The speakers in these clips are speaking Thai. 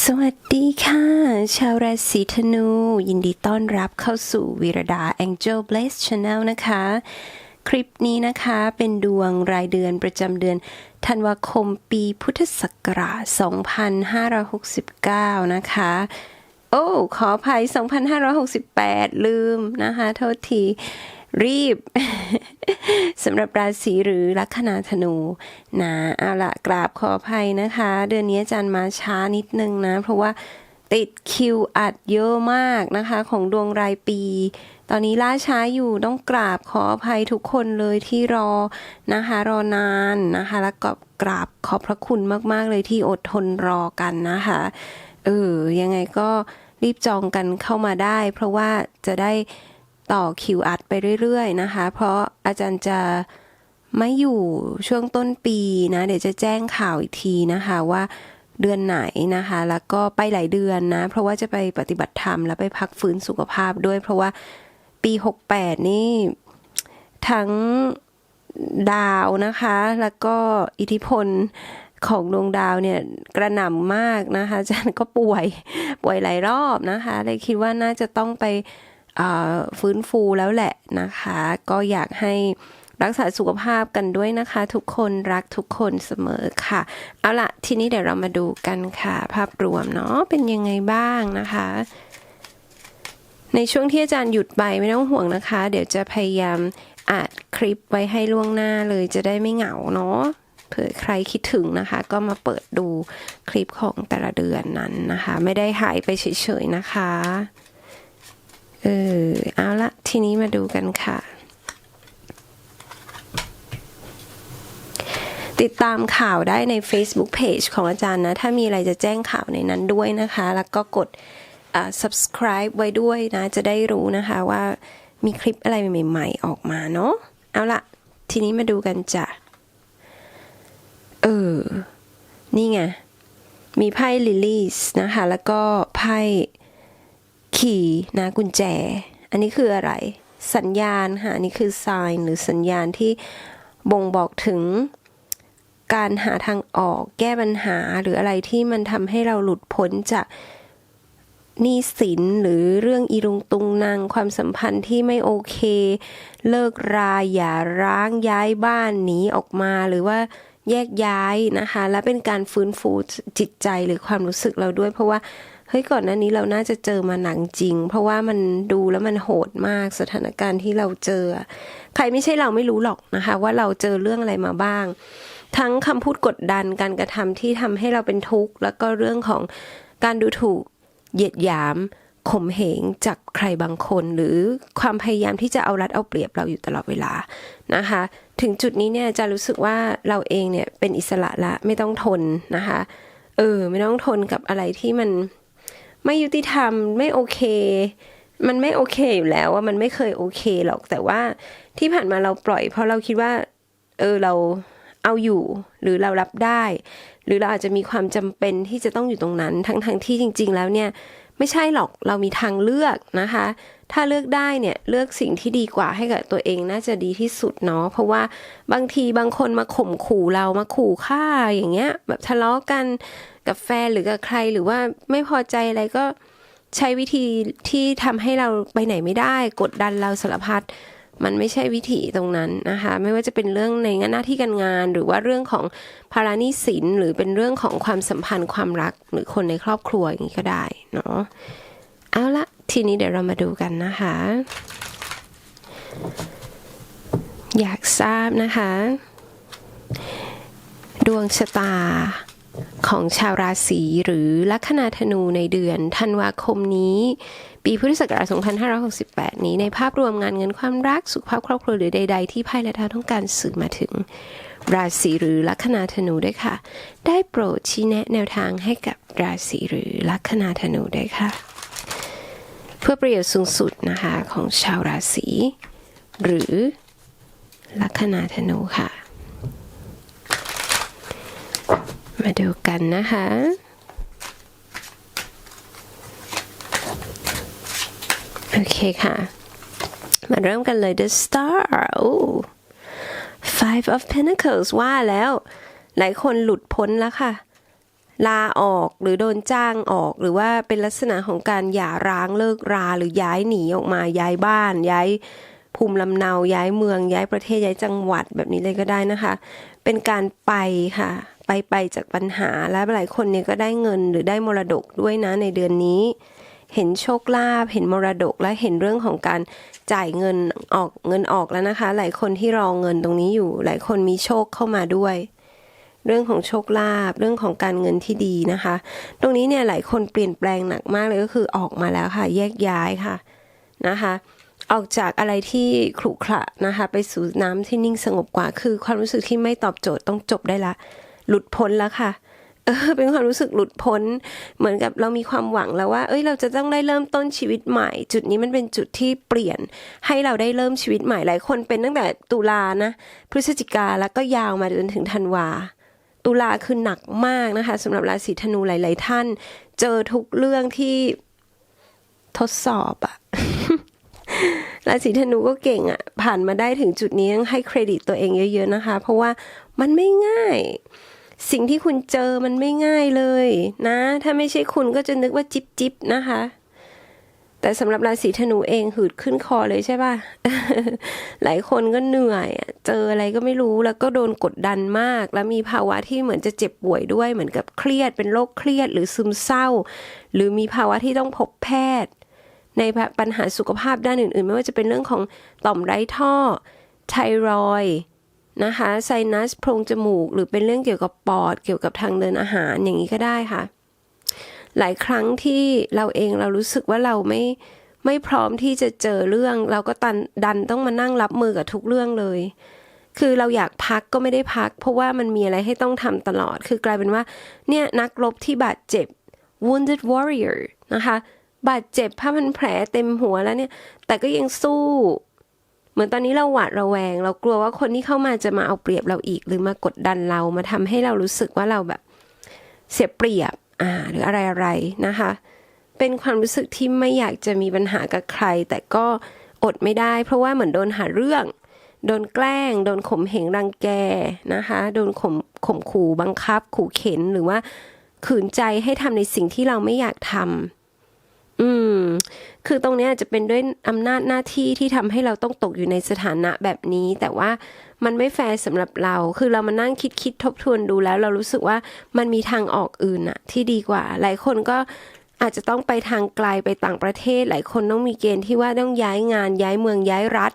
สวัสดีค่ะ ชาวราศีธนู ยินดีต้อนรับเข้าสู่วิรดา Angel Blaze Channel นะคะ คลิปนี้นะคะเป็นดวงรายเดือนประจำเดือนธันวาคมปีพุทธศักราช 2569 นะคะ โอ้ ขออภัย 2568 ลืมนะคะ โทษที รีบสำหรับราศีหรือลัคนาธนูนะเอาละกราบขออภัยนะคะ เดือนนี้อาจารย์มาช้านิดนึงนะ เพราะว่าติดคิวอัดเยอะมากนะคะ ของดวงรายปี ตอนนี้ล่าช้าอยู่ต้องกราบขออภัยทุกคนเลยที่รอนะคะ รอนานนะคะ แล้วก็กราบขอบพระคุณมากๆเลยที่อดทนรอกันนะคะเออยังไงก็รีบจองกันเข้ามาได้ เพราะว่าจะได้ ต่อคิวอัดไปเรื่อยๆนะคะ เพราะอาจารย์จะไม่อยู่ช่วงต้นปีนะ เดี๋ยวจะแจ้งข่าวอีกทีนะคะว่าเดือนไหนนะคะ แล้วก็ไปหลายเดือนนะ เพราะว่าจะไปปฏิบัติธรรมแล้วไปพักฟื้นสุขภาพด้วย เพราะว่าปี 68 นี่ทั้งดาวนะคะ แล้วก็อิทธิพลของดวงดาวเนี่ยกระหน่ำมากนะคะอาจารย์ก็ป่วยป่วยหลายรอบนะคะเลยคิดว่าน่าจะต้องไป ฟื้นฟูแล้วแหละนะคะ ก็อยากให้รักษาสุขภาพกันด้วยนะคะ ทุกคนรักทุกคนเสมอค่ะ เอาละทีนี้เดี๋ยวเรามาดูกันค่ะ ภาพรวมเนาะเป็นยังไงบ้างนะคะ ในช่วงที่อาจารย์หยุดไปไม่ต้องห่วงนะคะ เดี๋ยวจะพยายามอัดคลิปไว้ให้ล่วงหน้าเลยจะได้ไม่เหงาเนาะเผื่อใครคิดถึงนะคะ ก็มาเปิดดูคลิปของแต่ละเดือนนั้นนะคะ ไม่ได้หายไปเฉยๆนะคะ เออเอาละทีนี้มาดูกันค่ะ ติดตามข่าวได้ใน Facebook Page ของอาจารย์นะ ถ้ามีอะไรจะแจ้งข่าวในนั้นด้วยนะคะ แล้วก็กด subscribe ไว้ด้วยนะ จะได้รู้นะคะว่ามีคลิปอะไรใหม่ ๆ ออกมาเนาะเอาละทีนี้มาดูกันจ้ะ เออ นี่ไง มีไพ่ลิลลี่นะคะ แล้วก็ไพ่ ขี่นะกุญแจ อันนี้คืออะไร สัญญาณค่ะอันนี้คือ sign หรือสัญญาณที่บ่งบอกถึงการหาทางออกแก้ปัญหาหรืออะไรที่มันทำให้เราหลุดพ้นจากหนี้สินหรือเรื่องอีรุงตุงนางความสัมพันธ์ที่ไม่โอเค เลิกราอย่าร้างย้ายบ้านหนีออกมาหรือว่าแยกย้ายนะคะ และเป็นการฟื้นฟูจิตใจหรือความรู้สึกเราด้วย เพราะว่า เฮ้ยก่อนหน้านี้เราน่าจะเจอมาหนังจริง เพราะว่ามันดูแล้วมันโหดมากสถานการณ์ที่เราเจอ ใครไม่ใช่เราไม่รู้หรอกนะคะ ว่าเราเจอเรื่องอะไรมาบ้าง ทั้งคำพูดกดดันการกระทำที่ทำให้เราเป็นทุกข์แล้วก็เรื่องของการดูถูกเหยียดหยามข่มเหงจากใครบางคน หรือความพยายามที่จะเอารัดเอาเปรียบเราอยู่ตลอดเวลานะคะ ถึงจุดนี้เนี่ยจะรู้สึกว่าเราเองเนี่ยเป็นอิสระละไม่ต้องทนนะคะเออไม่ต้องทนกับอะไรที่มัน ไม่ยุติธรรมไม่โอเค มันไม่โอเคอยู่แล้วว่ามันไม่เคยโอเคหรอก แต่ว่าที่ผ่านมาเราปล่อย เพราะเราคิดว่า เออเราเอาอยู่หรือเรารับได้ หรือเราอาจจะมีความจำเป็นที่จะต้องอยู่ตรงนั้น ทั้งทงที่จริง ๆ แล้วเนี่ย ไม่ใช่หรอกเรามีทางเลือกนะคะ ถ้าเลือกได้เนี่ยเลือกสิ่งที่ดีกว่าให้กับตัวเองน่าจะดีที่สุดเนาะเพราะว่าบางทีบางคนมาข่มขู่เรามาขู่ฆ่าอย่างเงี้ย แบบทะเลาะกัน กับแฟนหรือกับใครหรือว่าไม่พอใจอะไรก็ใช้วิธีที่ทำให้เราไปไหนไม่ได้ กดดันเราสารพัดมันไม่ใช่วิธีตรงนั้นนะคะ ไม่ว่าจะเป็นเรื่องในงานหน้าที่การงาน หรือว่าเรื่องของภารานิสินหรือเป็นเรื่องของความสัมพันธ์ความรัก หรือคนในครอบครัวอย่างนี้ก็ได้เนาะเอาละทีนี้เดี๋ยวเรามาดูกันนะคะ อยากทราบนะคะ ดวงชะตา ของชาวราศีหรือลัคนาธนูในเดือนธันวาคมนี้ ปีพุทธศักราช 2568 นี้ในภาพรวมงานเงินความรัก สุขภาพครอบครัวหรือใด ๆ ที่ไพ่และดาวต้องการสื่อมาถึง ราศีหรือลัคนาธนูด้วยค่ะ ได้โปรดชี้แนะแนวทางให้กับราศีหรือลัคนาธนูด้วยค่ะ เพื่อประโยชน์สูงสุดนะคะของชาวราศีหรือลัคนาธนูค่ะ มาดูกันนะคะ โอเคค่ะ มาเริ่มกันเลย The Star โอ้ Five of Pentacles ว่าแล้ว หลายคนหลุดพ้นแล้วค่ะ ลาออกหรือโดนจ้างออกหรือว่าเป็นลักษณะของการหย่าร้างเลิกราหรือย้ายหนีออกมาย้ายบ้านย้ายภูมิลำเนาย้ายเมืองย้ายประเทศย้ายจังหวัดแบบนี้เลยก็ได้นะคะ เป็นการไปค่ะ ไปไปจากปัญหาและหลายคนเนี่ยก็ได้เงินหรือได้มรดกด้วยนะในเดือนนี้ เห็นโชคลาภเห็นมรดกและเห็นเรื่องของการจ่ายเงินออกเงินออกแล้วนะคะ หลายคนที่รอเงินตรงนี้อยู่ หลายคนมีโชคเข้ามาด้วย เรื่องของโชคลาภเรื่องของการเงินที่ดีนะคะ ตรงนี้เนี่ยหลายคนเปลี่ยนแปลงหนักมากเลยก็คือออกมาแล้วค่ะ แยกย้ายค่ะนะคะออกจากอะไรที่ขรุขระนะคะ ไปสู่น้ำที่นิ่งสงบกว่า คือความรู้สึกที่ไม่ตอบโจทย์ต้องจบได้ละ หลุดพ้นแล้วค่ะ เออ เป็นความรู้สึกหลุดพ้น เหมือนกับเรามีความหวังแล้วว่า เอ้ย เราจะต้องได้เริ่มต้นชีวิตใหม่ จุดนี้มันเป็นจุดที่เปลี่ยน ให้เราได้เริ่มชีวิตใหม่ หลายคนเป็นตั้งแต่ตุลานะ พฤศจิกาแล้วก็ยาวมาจนถึงธันวา ตุลาคือหนักมากนะคะสำหรับราศีธนูหลาย ๆ ท่าน เจอทุกเรื่องที่ทดสอบอะ ราศีธนูก็เก่งอะผ่านมาได้ถึงจุดนี้ต้องให้เครดิตตัวเองเยอะ ๆนะคะ เพราะว่ามันไม่ง่าย สิ่งที่คุณเจอมันไม่ง่ายเลยนะ ถ้าไม่ใช่คุณก็จะนึกว่าจิบจิบนะคะ แต่สำหรับราศีธนูเองหืดขึ้นคอเลยใช่ป่ะ หลายคนก็เหนื่อยเจออะไรก็ไม่รู้แล้วก็โดนกดดันมาก แล้วมีภาวะที่เหมือนจะเจ็บป่วยด้วยเหมือนกับเครียดเป็นโรคเครียดหรือซึมเศร้า หรือมีภาวะที่ต้องพบแพทย์ ในปัญหาสุขภาพด้านอื่นๆ ไม่ว่าจะเป็นเรื่องของต่อมไร้ท่อ ไทรอยด์นะคะไซนัสโพรงจมูก หรือเป็นเรื่องเกี่ยวกับปอด เกี่ยวกับทางเดินอาหารอย่างนี้ก็ได้ค่ะ หลายครั้งที่เราเองเรารู้สึกว่าเราไม่ไม่พร้อมที่จะเจอเรื่อง เราก็ตันดันต้องมานั่งรับมือกับทุกเรื่องเลย คือเราอยากพักก็ไม่ได้พัก เพราะว่ามันมีอะไรให้ต้องทำตลอด คือกลายเป็นว่า เนี่ยนักรบที่บาดเจ็บ wounded warrior นะคะ บาดเจ็บผ้าพันแผลเต็มหัวแล้วเนี่ย แต่ก็ยังสู้ เหมือนตอนนี้เราหวาดระแวง เรากลัวว่าคนที่เข้ามาจะมาเอาเปรียบเราอีก หรือมากดดันเรามาทำให้เรารู้สึกว่าเราแบบ เสียเปรียบ อ่า หรืออะไรอะไรนะคะ เป็นความรู้สึกที่ไม่อยากจะมีปัญหากับใคร แต่ก็อดไม่ได้ เพราะว่าเหมือนโดนหาเรื่อง โดนแกล้ง โดนข่มเหงรังแกนะคะ โดนข่มข่มขู่บังคับ ขู่เข็นหรือว่าขืนใจให้ทำในสิ่งที่เราไม่อยากทำ อืม คือตรงนี้อาจจะเป็นด้วยอำนาจหน้าที่ที่ทำให้เราต้องตกอยู่ในสถานะแบบนี้ แต่ว่ามันไม่แฟร์สำหรับเรา คือเรามานั่งคิดคิดทบทวนดูแล้ว เรารู้สึกว่ามันมีทางออกอื่นอะที่ดีกว่า หลายคนก็อาจจะต้องไปทางไกลไปต่างประเทศ หลายคนต้องมีเกณฑ์ที่ว่าต้องย้ายงานย้ายเมืองย้ายรัฐ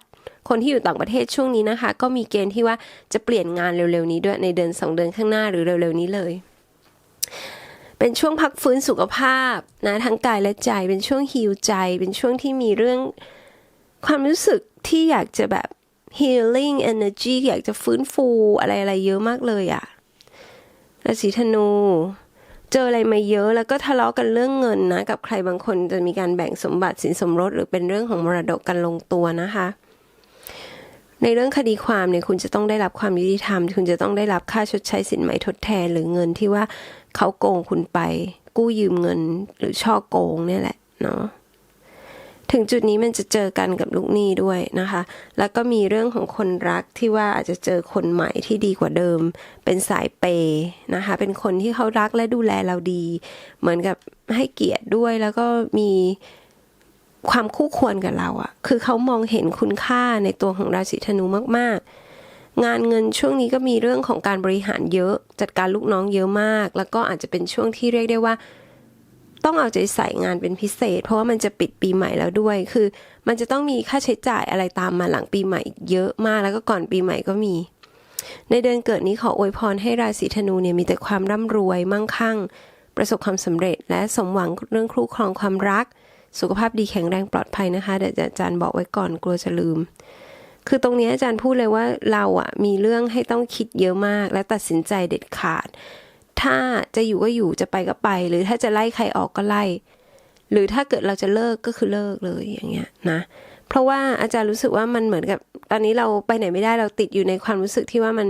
คนที่อยู่ต่างประเทศช่วงนี้นะคะ ก็มีเกณฑ์ที่ว่าจะเปลี่ยนงานเร็วๆนี้ด้วยในเดือนสองเดือนข้างหน้าหรือเร็วๆนี้เลย เป็นช่วงพักฟื้นสุขภาพนะทั้งกายและใจ เป็นช่วงฮิวใจ เป็นช่วงที่มีเรื่องความรู้สึกที่อยากจะแบบ healing energy อยากจะฟื้นฟูอะไรอะไรเยอะมากเลยอะราศีธนู เจออะไรมาเยอะแล้วก็ทะเลาะกันเรื่องเงินนะ กับใครบางคนจะมีการแบ่งสมบัติสินสมรสหรือเป็นเรื่องของมรดกกันลงตัวนะคะ ในเรื่องคดีความเนี่ยคุณจะต้องได้รับความยุติธรรม คุณจะต้องได้รับค่าชดใช้สินไหมทดแทนหรือเงินที่ว่า เขาโกงคุณไป กู้ยืมเงินหรือช่อโกงเนี่ยแหละเนาะถึงจุดนี้มันจะเจอกันกับลูกหนี้ด้วยนะคะ แล้วก็มีเรื่องของคนรักที่ว่าอาจจะเจอคนใหม่ที่ดีกว่าเดิม เป็นสายเปย์นะคะ เป็นคนที่เขารักและดูแลเราดี เหมือนกับให้เกียรติด้วย แล้วก็มีความคู่ควรกับเราอะคือเขามองเห็นคุณค่าในตัวของราศีธนูมากๆ งานเงินช่วงนี้ก็มีเรื่องของการบริหารเยอะ จัดการลูกน้องเยอะมาก แล้วก็อาจจะเป็นช่วงที่เรียกได้ว่า ต้องเอาใจใส่งานเป็นพิเศษ เพราะว่ามันจะปิดปีใหม่แล้วด้วย คือ มันจะต้องมีค่าใช้จ่ายอะไรตามมาหลังปีใหม่เยอะมากแล้วก็ก่อนปีใหม่ก็มี ในเดือนเกิดนี้ขออวยพรให้ราศีธนูเนี่ยมีแต่ความร่ำรวยมั่งคั่ง ประสบความสำเร็จ และสมหวังเรื่องคู่ครองความรัก สุขภาพดีแข็งแรงปลอดภัยนะคะเดี๋ยวอาจารย์บอกไว้ก่อนกลัวจะลืม คือตรงนี้อาจารย์พูดเลยว่าเราอะมีเรื่องให้ต้องคิดเยอะมาก และตัดสินใจเด็ดขาด ถ้าจะอยู่ก็อยู่จะไปก็ไป หรือถ้าจะไล่ใครออกก็ไล่ หรือถ้าเกิดเราจะเลิกก็คือเลิกเลยอย่างเงี้ยนะเพราะว่าอาจารย์รู้สึกว่ามันเหมือนกับตอนนี้เราไปไหนไม่ได้เราติดอยู่ในความรู้สึกที่ว่ามัน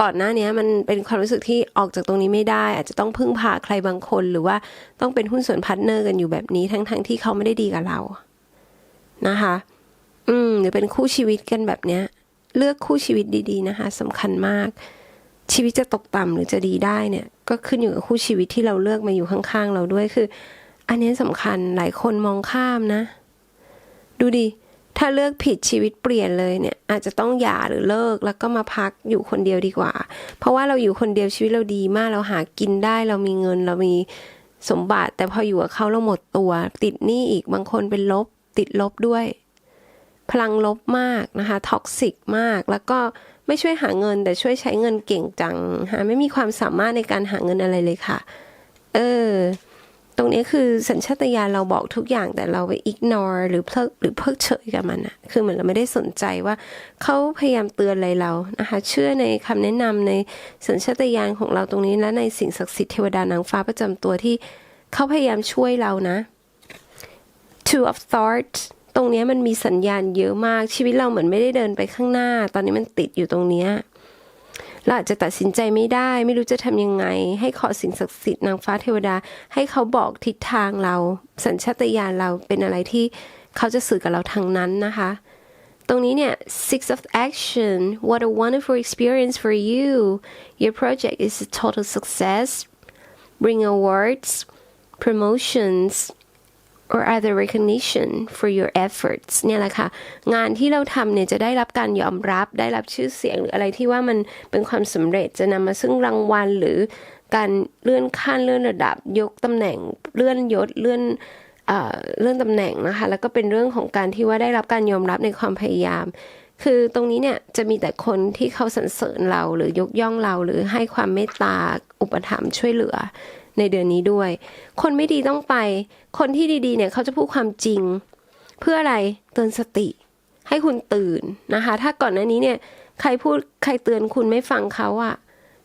ก่อนหน้านี้มันเป็นความรู้สึกที่ออกจากตรงนี้ไม่ได้ อาจจะต้องพึ่งพาใครบางคน หรือว่าต้องเป็นหุ้นส่วนพาร์ทเนอร์กันอยู่แบบนี้ทั้งๆทที่เขาไม่ได้ดีกับเรานะคะ อืม หรือเป็นคู่ชีวิตกันแบบเนี้ย เลือกคู่ชีวิตดีๆนะคะสำคัญมาก ชีวิตจะตกต่ำหรือจะดีได้เนี่ย ก็ขึ้นอยู่กับคู่ชีวิตที่เราเลือกมาอยู่ข้างๆเราด้วยคือ อันนี้สำคัญหลายคนมองข้ามนะ ดูดิถ้าเลือกผิดชีวิตเปลี่ยนเลยเนี่ย อาจจะต้องหย่าหรือเลิกแล้วก็มาพักอยู่คนเดียวดีกว่า เพราะว่าเราอยู่คนเดียวชีวิตเราดีมากเราหากินได้เรามีเงินเรามีสมบัติ แต่พออยู่กับเขาเราหมดตัว ติดหนี้อีกบางคนเป็นลบ ติดลบด้วย พลังลบมากนะคะท็อกซิกมาก แล้วก็ไม่ช่วยหาเงิน แต่ช่วยใช้เงินเก่งจังฮะไม่มีความสามารถในการหาเงินอะไรเลยค่ะ เออ ตรงนี้คือสัญชาตญาณเราบอกทุกอย่างแต่เราไป ignore หรือเพิกหรือเพิกเฉยกับมันอะคือเหมือนเราไม่ได้สนใจว่าเขาพยายามเตือนอะไรเรานะคะ เชื่อในคำแนะนำในสัญชาตญาณของเราตรงนี้และในสิ่งศักดิ์สิทธิ์เทวดานางฟ้าประจำตัวที่เขาพยายามช่วยเรานะ two of thought ตรงนี้มันมีสัญญาณเยอะมากชีวิตเราเหมือนไม่ได้เดินไปข้างหน้า ตอนนี้มันติดอยู่ตรงนี้เราอาจจะตัดสินใจไม่ได้ ไม่รู้จะทำยังไง ให้ขอสิ่งศักดิ์สิทธิ์นางฟ้าเทวดา ให้เขาบอกทิศทางเรา สัญชาตญาณเราเป็นอะไรที่เขาจะสื่อกับเราทางนั้นนะคะ ตรงนี้เนี่ย six of action what a wonderful experience for you your project is a total success bring awards promotions or other recognition for your efforts เนี่ยแหละค่ะ งานที่เราทำเนี่ยจะได้รับการยอมรับ ได้รับชื่อเสียงหรืออะไรที่ว่ามันเป็นความสำเร็จจะนำมาซึ่งรางวัลหรือการเลื่อนขั้นเลื่อนระดับ ยกตำแหน่งเลื่อนยศเลื่อนเอ่อเลื่อนตำแหน่งนะคะ แล้วก็เป็นเรื่องของการที่ว่าได้รับการยอมรับในความพยายาม คือตรงนี้เนี่ยจะมีแต่คนที่เขาสรรเสริญเราหรือยกย่องเราหรือให้ความเมตตาอุปถัมภ์ช่วยเหลือ ในเดือนนี้ด้วย คนไม่ดีต้องไป คนที่ดีๆ เนี่ยเขาจะพูดความจริง เพื่ออะไรเตือนสติ ให้คุณตื่นนะคะ ถ้าก่อนหน้านี้เนี่ย ใครพูดใครเตือนคุณไม่ฟังเขาอะ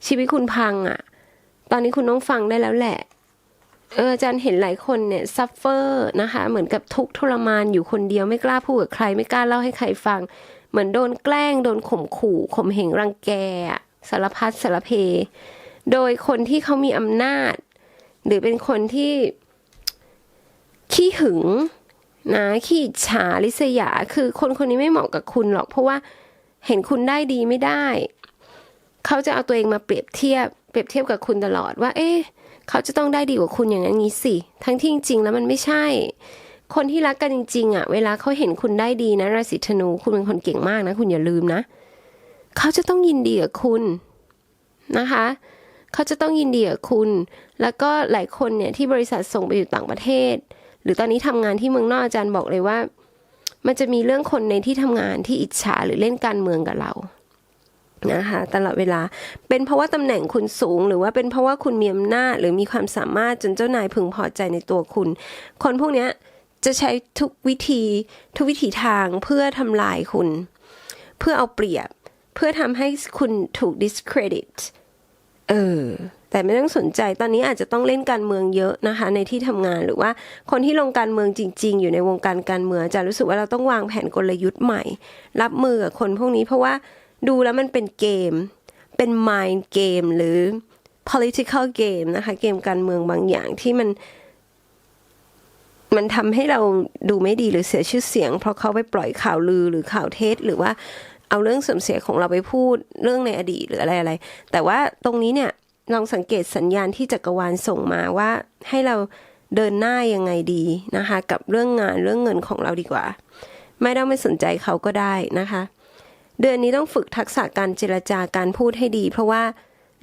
ชีวิตคุณพังอะตอนนี้คุณต้องฟังได้แล้วแหละเอออาจารย์เห็นหลายคนเนี่ยซัฟเฟอร์นะคะ เหมือนกับทุกข์ทรมานอยู่คนเดียวไม่กล้าพูดกับใคร ไม่กล้าเล่าให้ใครฟัง เหมือนโดนแกล้งโดนข่มขู่ข่มเหงรังแกสารพัดสารเพ โดยคนที่เขามีอำนาจ หรือเป็นคนที่ขี้หึงนะขี้ฉาริษยา คือคนคนนี้ไม่เหมาะกับคุณหรอก เพราะว่าเห็นคุณได้ดีไม่ได้ เขาจะเอาตัวเองมาเปรียบเทียบ เปรียบเทียบกับคุณตลอดว่า เอ๊ะเขาจะต้องได้ดีกว่าคุณอย่างนั้นงี้สิ ทั้งที่จริงๆแล้วมันไม่ใช่ คนที่รักกันจริงๆอะ เวลาเขาเห็นคุณได้ดีนะราศีธนู คุณเป็นคนเก่งมากนะ คุณอย่าลืมนะ เขาจะต้องยินดีกับคุณนะคะ เขาจะต้องยินดีกับคุณ แล้วก็หลายคนเนี่ยที่บริษัทส่งไปอยู่ต่างประเทศ หรือตอนนี้ทำงานที่เมืองนอกอาจารย์บอกเลยว่า มันจะมีเรื่องคนในที่ทำงานที่อิจฉาหรือเล่นการเมืองกับเรานะคะตลอดเวลาเป็นเพราะว่าตำแหน่งคุณสูง หรือว่าเป็นเพราะว่าคุณมีอำนาจหรือมีความสามารถจนเจ้านายพึงพอใจในตัวคุณ คนพวกเนี้ยจะใช้ทุกวิธีทุกวิถีทางเพื่อทำลายคุณ เพื่อเอาเปรียบ เพื่อทำให้คุณถูก discredit เออแต่ไม่ต้องสนใจตอนนี้อาจจะต้องเล่นการเมืองเยอะนะคะ ในที่ทำงานหรือว่าคนที่ลงการเมืองจริง ๆ อยู่ในวงการการเมืองจะรู้สึกว่าเราต้องวางแผนกลยุทธ์ใหม่ รับมือกับคนพวกนี้เพราะว่าดูแล้วมันเป็นเกม เป็น mind game หรือ political game นะคะ เกมการเมืองบางอย่างที่มัน มันทำให้เราดูไม่ดีหรือเสียชื่อเสียง เพราะเขาไปปล่อยข่าวลือหรือข่าวเท็จหรือว่า เอาเรื่องเสื่อมเสียของเราไปพูดเรื่องในอดีตหรืออะไรอะไร แต่ว่าตรงนี้เนี่ยลองสังเกตสัญญาณที่จักรวาลส่งมาว่าให้เราเดินหน้ายังไงดีนะคะ กับเรื่องงานเรื่องเงินของเราดีกว่า ไม่ต้องไม่สนใจเขาก็ได้นะคะ เดือนนี้ต้องฝึกทักษะการเจรจาการพูดให้ดี เพราะว่า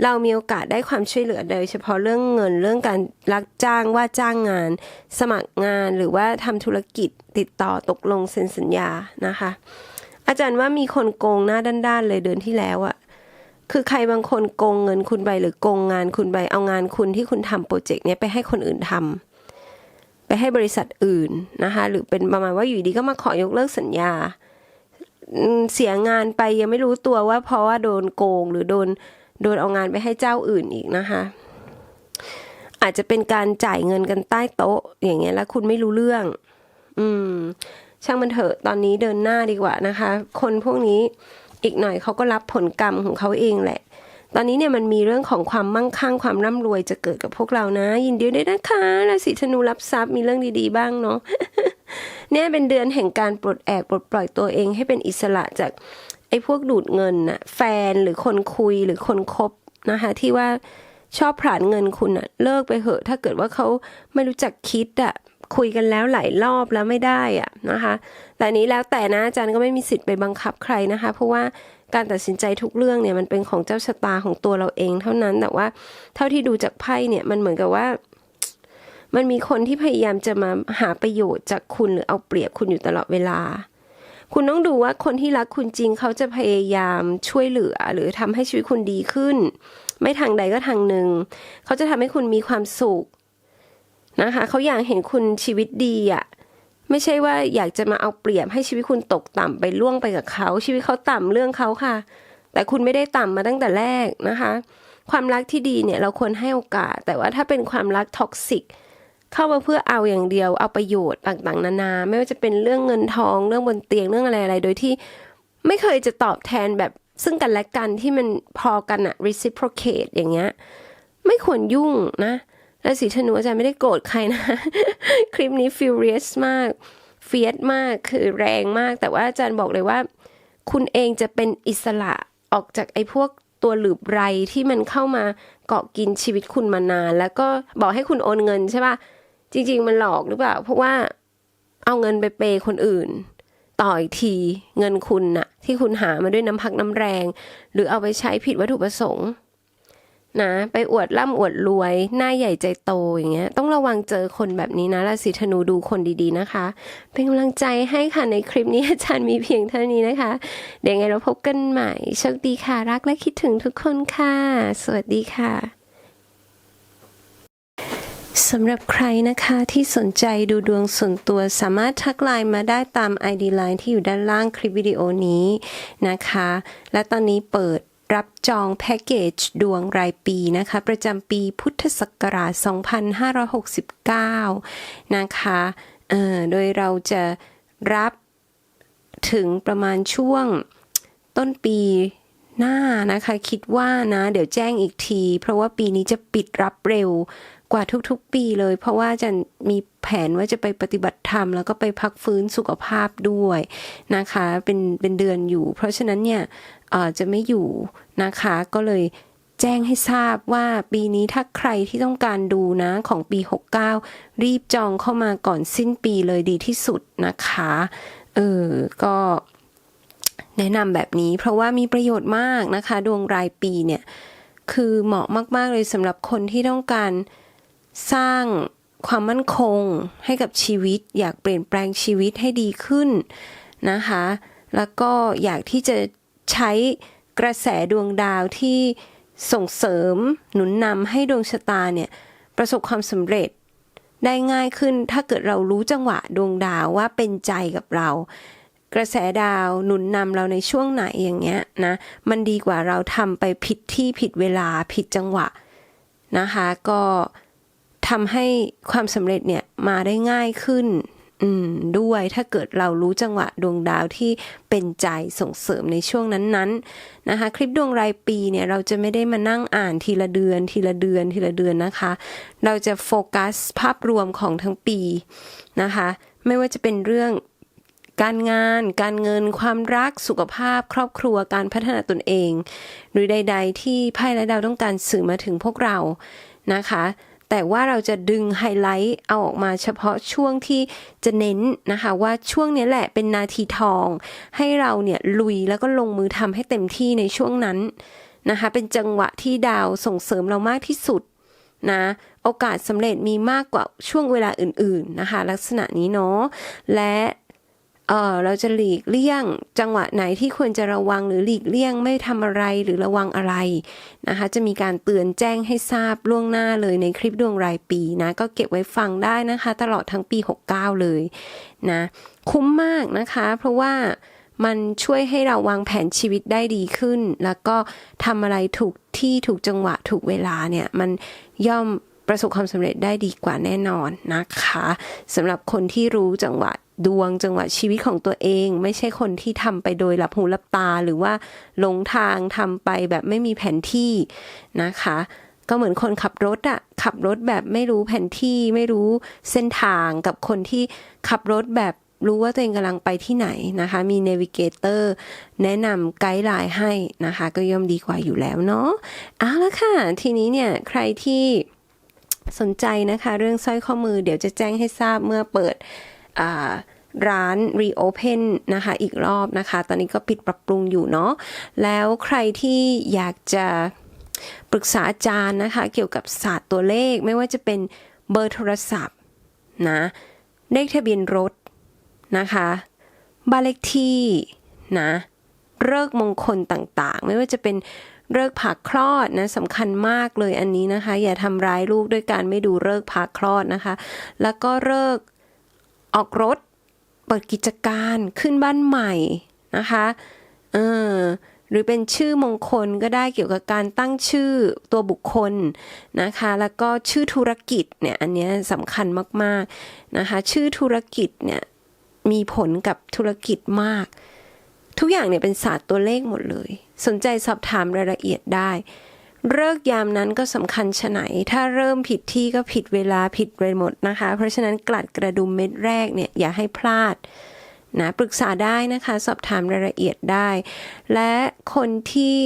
เรามีโอกาสได้ความช่วยเหลือโดยเฉพาะเรื่องเงินเรื่องการรับจ้างว่าจ้างงาน สมัครงานหรือว่าทำธุรกิจติดต่อตกลงเซ็นสัญญานะคะ อาจารย์ว่ามีคนโกงหน้าด้านๆเลยเดือนที่แล้วอะคือใครบางคนโกงเงินคุณไปหรือโกงงานคุณไปเอางานคุณที่คุณทำโปรเจกต์เนี้ยไปให้คนอื่นทำไปให้บริษัทอื่นนะคะ หรือเป็นประมาณว่าอยู่ดีก็มาขอยกเลิกสัญญา เสียงานไปยังไม่รู้ตัวว่าเพราะว่าโดนโกงหรือโดนโดนเอางานไปให้เจ้าอื่นอีกนะคะ อาจจะเป็นการจ่ายเงินกันใต้โต๊ะ อย่างเงี้ยแล้วคุณไม่รู้เรื่อง อืม ช่างมันเถอะตอนนี้เดินหน้าดีกว่านะคะ คนพวกนี้อีกหน่อยเขาก็รับผลกรรมของเขาเองแหละ ตอนนี้เนี่ยมันมีเรื่องของความมั่งคั่งความร่ำรวยจะเกิดกับพวกเรานะ ยินดีด้วยนะคะราศีธนูรับทรัพย์มีเรื่องดีๆบ้างเนาะเนี่ยเป็นเดือนแห่งการปลดแอกปลดปล่อยตัวเองให้เป็นอิสระจากไอ้พวกดูดเงินน่ะแฟนหรือคนคุยหรือคนคบนะคะ ที่ว่าชอบผลานเงินคุณอะเลิกไปเหอะ ถ้าเกิดว่าเขาไม่รู้จักคิดอะ คุยกันแล้วหลายรอบแล้วไม่ได้อะนะคะ แต่นี้แล้วแต่นะอาจารย์ก็ไม่มีสิทธิ์ไปบังคับใครนะคะ เพราะว่าการตัดสินใจทุกเรื่องเนี่ยมันเป็นของเจ้าชะตาของตัวเราเองเท่านั้นแต่ว่าเท่าที่ดูจากไพ่เนี่ยมันเหมือนกับว่า มันมีคนที่พยายามจะมาหาประโยชน์จากคุณหรือเอาเปรียบคุณอยู่ตลอดเวลา คุณต้องดูว่าคนที่รักคุณจริงเขาจะพยายามช่วยเหลือ หรือทำให้ชีวิตคุณดีขึ้น ไม่ทางใดก็ทางหนึ่งเขาจะทำให้คุณมีความสุข นะคะเขาอยากเห็นคุณชีวิตดีอะ่ะไม่ใช่ว่าอยากจะมาเอาเปรียบให้ชีวิตคุณตกต่ำไปล่วงไปกับเขาชีวิตเขาต่ำเรื่องเขาค่ะ แต่คุณไม่ได้ต่ำมาตั้งแต่แรกนะคะ ความรักที่ดีเนี่ยเราควรให้โอกาส แต่ว่าถ้าเป็นความรักท็อกซิกเข้ามาเพื่อเอาอย่างเดียวเอาประโยชน์ต่างๆ นานา ไม่ว่าจะเป็นเรื่องเงินทองเรื่องบนเตียงเรื่องอะไรอะไรโดยที่ไม่เคยจะตอบแทนแบบซึ่งกันและกันที่มันพอกันอะ reciprocate อย่างเงี้ยไม่ควรยุ่งนะ และสีธนูอาจารย์ไม่ได้โกรธใครนะ คลิปนี้ furious มากเฟียสมากคือแรงมาก แต่ว่าอาจารย์บอกเลยว่า คุณเองจะเป็นอิสระออกจากไอ้พวกตัวหลืบไรที่มันเข้ามาเกาะกินชีวิตคุณมานาน แล้วก็บอกให้คุณโอนเงินใช่ปะจริง ๆ มันหลอกหรือเปล่า เพราะว่าเอาเงินไปเปย์คนอื่น ต่ออีกทีเงินคุณน่ะ ที่คุณหามาด้วยน้ำพักน้ำแรง หรือเอาไปใช้ผิดวัตถุประสงค์ นะ ไปอวดร่ำอวดรวย หน้าใหญ่ใจโตอย่างเงี้ย ต้องระวังเจอคนแบบนี้นะราศีธนูดูคนดีๆนะคะ เป็นกำลังใจให้ค่ะในคลิปนี้อาจารย์มีเพียงเท่านี้นะคะ เดี๋ยวไงเราพบกันใหม่โชคดีค่ะ รักและคิดถึงทุกคนค่ะ สวัสดีค่ะสำหรับใครนะคะที่สนใจดูดวงส่วนตัวสามารถทักไลน์มาได้ตาม ID Line ที่อยู่ด้านล่างคลิปวิดีโอนี้นะคะ และตอนนี้เปิด รับจองแพ็กเกจดวงรายปีนะคะ ประจำปีพุทธศักราช 2569 นะคะเออโดยเราจะรับถึงประมาณช่วงต้นปีหน้านะคะ คิดว่านะ เดี๋ยวแจ้งอีกที เพราะว่าปีนี้จะปิดรับเร็ว กว่าทุกๆปีเลย เพราะว่าจะมีแผนว่าจะไปปฏิบัติธรรม แล้วก็ไปพักฟื้นสุขภาพด้วยนะคะ เป็นเป็นเดือนอยู่ เพราะฉะนั้นเนี่ยจะไม่อยู่นะคะก็เลยแจ้งให้ทราบว่าปีนี้ถ้าใครที่ต้องการดูนะของปี 69 รีบจองเข้ามาก่อนสิ้นปีเลยดีที่สุดนะคะ เออ ก็แนะนำแบบนี้เพราะว่ามีประโยชน์มากนะคะ ดวงรายปีเนี่ย คือเหมาะมาก ๆ เลยสำหรับคนที่ต้องการ สร้างความมั่นคงให้กับชีวิต อยากเปลี่ยนแปลงชีวิตให้ดีขึ้นนะคะ แล้วก็อยากที่จะใช้กระแสดวงดาวที่ส่งเสริมหนุนนำให้ดวงชะตาเนี่ยประสบความสำเร็จได้ง่ายขึ้นถ้าเกิดเรารู้จังหวะดวงดาวว่าเป็นใจกับเรา กระแสดาวหนุนนำเราในช่วงไหนอย่างเงี้ยนะมันดีกว่าเราทำไปผิดที่ผิดเวลาผิดจังหวะนะคะ ก็ ทำให้ความสำเร็จเนี่ยมาได้ง่ายขึ้นด้วยถ้าเกิดเรารู้จังหวะดวงดาวที่เป็นใจส่งเสริมในช่วงนั้นๆนะคะคลิปดวงรายปีเนี่ยเราจะไม่ได้มานั่งอ่านทีละเดือน ทีละเดือนทีละเดือนนะคะ เราจะโฟกัสภาพรวมของทั้งปีนะคะ ไม่ว่าจะเป็นเรื่องการงาน การเงิน ความรัก สุขภาพ ครอบครัว การพัฒนาตนเอง หรือใด ๆ ที่ไพ่และดาวต้องการสื่อมาถึงพวกเรานะคะ แต่ว่าเราจะดึงไฮไลท์เอาออกมาเฉพาะช่วงที่จะเน้นนะคะ ว่าช่วงนี้แหละเป็นนาทีทอง ให้เราเนี่ยลุยแล้วก็ลงมือทำให้เต็มที่ในช่วงนั้นนะคะ เป็นจังหวะที่ดาวส่งเสริมเรามากที่สุดนะโอกาสสำเร็จมีมากกว่าช่วงเวลาอื่น ๆนะคะ ลักษณะนี้เนาะและ เออเราจะหลีกเลี่ยง จังหวะไหนที่ควรจะระวังหรือหลีกเลี่ยงไม่ทำอะไรหรือระวังอะไรนะคะ จะมีการเตือนแจ้งให้ทราบล่วงหน้าเลยในคลิปดวงรายปีนะ ก็เก็บไว้ฟังได้นะคะ ตลอดทั้งปี 69 เลยนะคุ้มมากนะคะ เพราะว่ามันช่วยให้เราวางแผนชีวิตได้ดีขึ้น แล้วก็ทำอะไรถูกที่ถูกจังหวะถูกเวลาเนี่ยมันย่อมประสบความสำเร็จได้ดีกว่าแน่นอนนะคะสำหรับคนที่รู้จังหวะ ดวงจังหวะชีวิตของตัวเอง ไม่ใช่คนที่ทำไปโดยหลับหูหลับตา หรือว่าหลงทางทำไปแบบไม่มีแผนที่นะคะ ก็เหมือนคนขับรถอะขับรถแบบไม่รู้แผนที่ไม่รู้เส้นทางกับคนที่ขับรถแบบรู้ว่าตัวเองกำลังไปที่ไหนนะคะ มีเนวิเกเตอร์แนะนำไกด์ไลน์ให้นะคะ ก็ย่อมดีกว่าอยู่แล้วเนาะเอาละค่ะ ทีนี้เนี่ยใครที่สนใจนะคะ เรื่องสร้อยข้อมือเดี๋ยวจะแจ้งให้ทราบเมื่อเปิด ร้าน reopen นะคะ อีกรอบนะคะ ตอนนี้ก็ปิดปรับปรุงอยู่เนาะ แล้วใครที่อยากจะปรึกษาอาจารย์นะคะ เกี่ยวกับศาสตร์ตัวเลข ไม่ว่าจะเป็นเบอร์โทรศัพท์นะ เลขทะเบียนรถนะคะ บ้านเลขที่นะเลิกมงคลต่างๆ ไม่ว่าจะเป็นเลิกผ่าคลอดนะสำคัญมากเลยอันนี้นะคะ อย่าทำร้ายลูกด้วยการไม่ดูเลิกผ่าคลอดนะคะ แล้วก็เลิก ออกรถ เปิดกิจการขึ้นบ้านใหม่นะคะเออหรือเป็นชื่อมงคลก็ได้เกี่ยวกับการตั้งชื่อตัวบุคคลนะคะ แล้วก็ชื่อธุรกิจเนี่ยอันนี้สำคัญมากๆนะคะ ชื่อธุรกิจเนี่ยมีผลกับธุรกิจมาก ทุกอย่างเนี่ยเป็นศาสตร์ตัวเลขหมดเลย สนใจสอบถามรายละเอียดได้ เลิกยามนั้นก็สำคัญชะไหน ถ้าเริ่มผิดที่ก็ผิดเวลาผิดไปหมดนะคะ เพราะฉะนั้นกลัดกระดุมเม็ดแรกเนี่ยอย่าให้พลาดนะปรึกษาได้นะคะ สอบถามรายละเอียดได้ และคนที่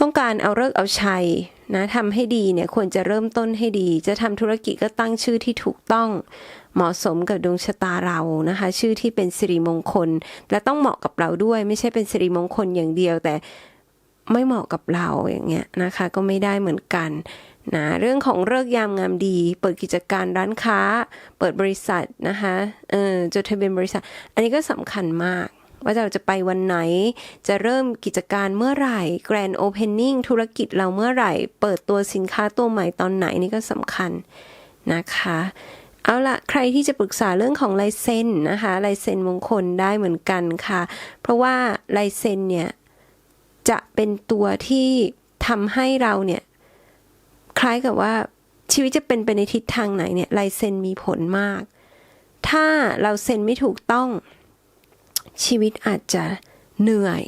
ต้องการเอาเลิกเอาชัยนะทำให้ดีเนี่ยควรจะเริ่มต้นให้ดี จะทำธุรกิจก็ตั้งชื่อที่ถูกต้องเหมาะสมกับดวงชะตาเรานะคะ ชื่อที่เป็นสิริมงคล และต้องเหมาะกับเราด้วย ไม่ใช่เป็นสิริมงคลอย่างเดียวแต่ ไม่เหมาะกับเราอย่างเงี้ยนะคะ ก็ไม่ได้เหมือนกันนะเรื่องของเลิกยามงามดี เปิดกิจการร้านค้า เปิดบริษัทนะคะเออจดทะเบียนบริษัท อันนี้ก็สำคัญมาก ว่าเราจะไปวันไหน จะเริ่มกิจการเมื่อไหร่ Grand Opening ธุรกิจเราเมื่อไหร่ เปิดตัวสินค้าตัวใหม่ตอนไหนนี่ก็สำคัญนะคะเอาละใครที่จะปรึกษาเรื่องของลายเซ็นนะคะลายเซ็นมงคลได้เหมือนกันค่ะ เพราะว่าลายเซ็นเนี่ย จะเป็นตัวที่ทำให้เราเนี่ย คล้ายกับว่าชีวิตจะเป็นไปในทิศทางไหนเนี่ยลายเซ็นมีผลมาก ถ้าเราเซ็นไม่ถูกต้อง ชีวิตอาจจะเหนื่อย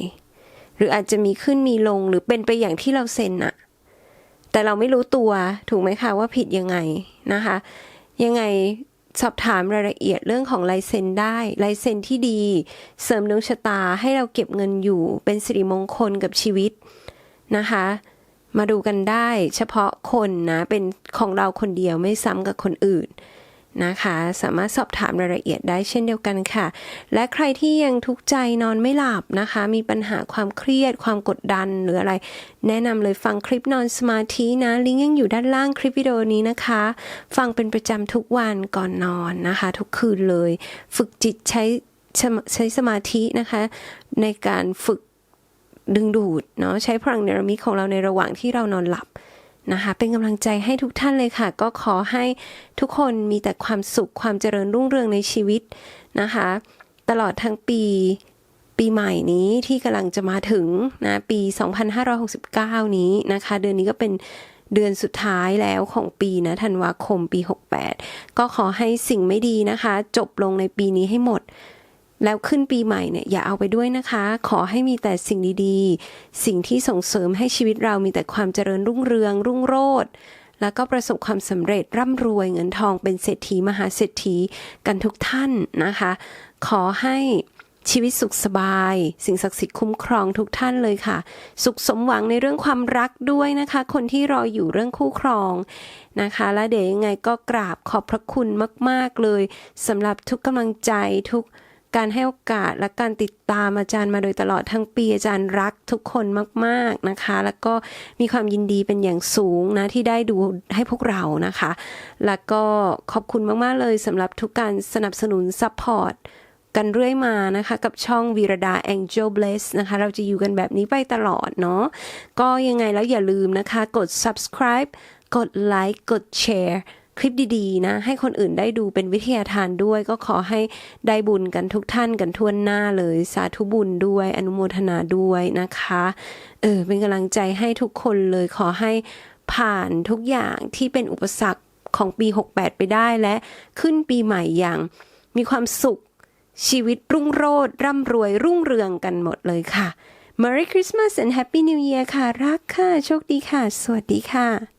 หรืออาจจะมีขึ้นมีลงหรือเป็นไปอย่างที่เราเซ็นอะแต่เราไม่รู้ตัวถูกไหมคะว่าผิดยังไงนะคะ ยังไง สอบถามรายละเอียดเรื่องของลายเซ็นได้ลายเซ็นที่ดี เสริมดวงชะตาให้เราเก็บเงินอยู่เป็นสิริมงคลกับชีวิตนะคะ มาดูกันได้เฉพาะคนนะ เป็นของเราคนเดียวไม่ซ้ำกับคนอื่น นะคะ สามารถสอบถามรายละเอียดได้เช่นเดียวกันค่ะ และใครที่ยังทุกข์ใจนอนไม่หลับนะคะ มีปัญหาความเครียด ความกดดันหรืออะไร แนะนำเลยฟังคลิปนอนสมาธินะ ลิงก์ยังอยู่ด้านล่างคลิปวิดีโอนี้นะคะ ฟังเป็นประจำทุกวันก่อนนอนนะคะ ทุกคืนเลย ฝึกจิตใช้ใช้สมาธินะคะ ในการฝึกดึงดูดเนาะใช้พลังเนรมิตของเราในระหว่างที่เรานอนหลับ นะคะ เป็นกำลังใจให้ทุกท่านเลยค่ะ ก็ขอให้ทุกคนมีแต่ความสุขความเจริญรุ่งเรืองในชีวิตนะคะ ตลอดทั้งปีปีใหม่นี้ที่กำลังจะมาถึงนะปี 2569 นี้นะคะ เดือนนี้ก็เป็นเดือนสุดท้ายแล้วของปีนะธันวาคมปี 68 ก็ขอให้สิ่งไม่ดีนะคะ จบลงในปีนี้ให้หมด แล้วขึ้นปีใหม่เนี่ยอย่าเอาไปด้วยนะคะ ขอให้มีแต่สิ่งดีๆ สิ่งที่ส่งเสริมให้ชีวิตเรามีแต่ความเจริญรุ่งเรือง รุ่งโรจน์แล้วก็ประสบความสำเร็จร่ำรวยเงินทองเป็นเศรษฐีมหาเศรษฐีกันทุกท่านนะคะ ขอให้ชีวิตสุขสบาย สิ่งศักดิ์สิทธิ์คุ้มครองทุกท่านเลยค่ะ สุขสมหวังในเรื่องความรักด้วยนะคะ คนที่รออยู่เรื่องคู่ครองนะคะ และเดี๋ยวยังไงก็กราบขอบพระคุณมาก ๆ เลยสำหรับทุกกำลังใจทุก การให้โอกาสและการติดตามอาจารย์มาโดยตลอดทั้งปีอาจารย์รักทุกคนมากๆนะคะ แล้วก็มีความยินดีเป็นอย่างสูงนะที่ได้ดูให้พวกเรานะคะ แล้วก็ขอบคุณมากๆเลยสำหรับทุกการสนับสนุนซัพพอร์ตกันเรื่อยมานะคะ กับช่องวีรดา Angel Bless นะคะ เราจะอยู่กันแบบนี้ไปตลอดเนาะก็ยังไงแล้วอย่าลืมนะคะ กด subscribe กดไลค์กดแชร์ คลิปดีๆนะ ให้คนอื่นได้ดูเป็นวิทยาทานด้วย ก็ขอให้ได้บุญกันทุกท่านกันทั่วหน้าเลย สาธุบุญด้วย อนุโมทนาด้วยนะคะ เออ เป็นกำลังใจให้ทุกคนเลยขอให้ผ่านทุกอย่างที่เป็นอุปสรรคของปี 68 ไปได้และขึ้นปีใหม่อย่างมีความสุขชีวิตรุ่งโรจน์ร่ำรวยรุ่งเรืองกันหมดเลยค่ะ Merry Christmas and Happy New Year ค่ะ รักค่ะ โชคดีค่ะ สวัสดีค่ะ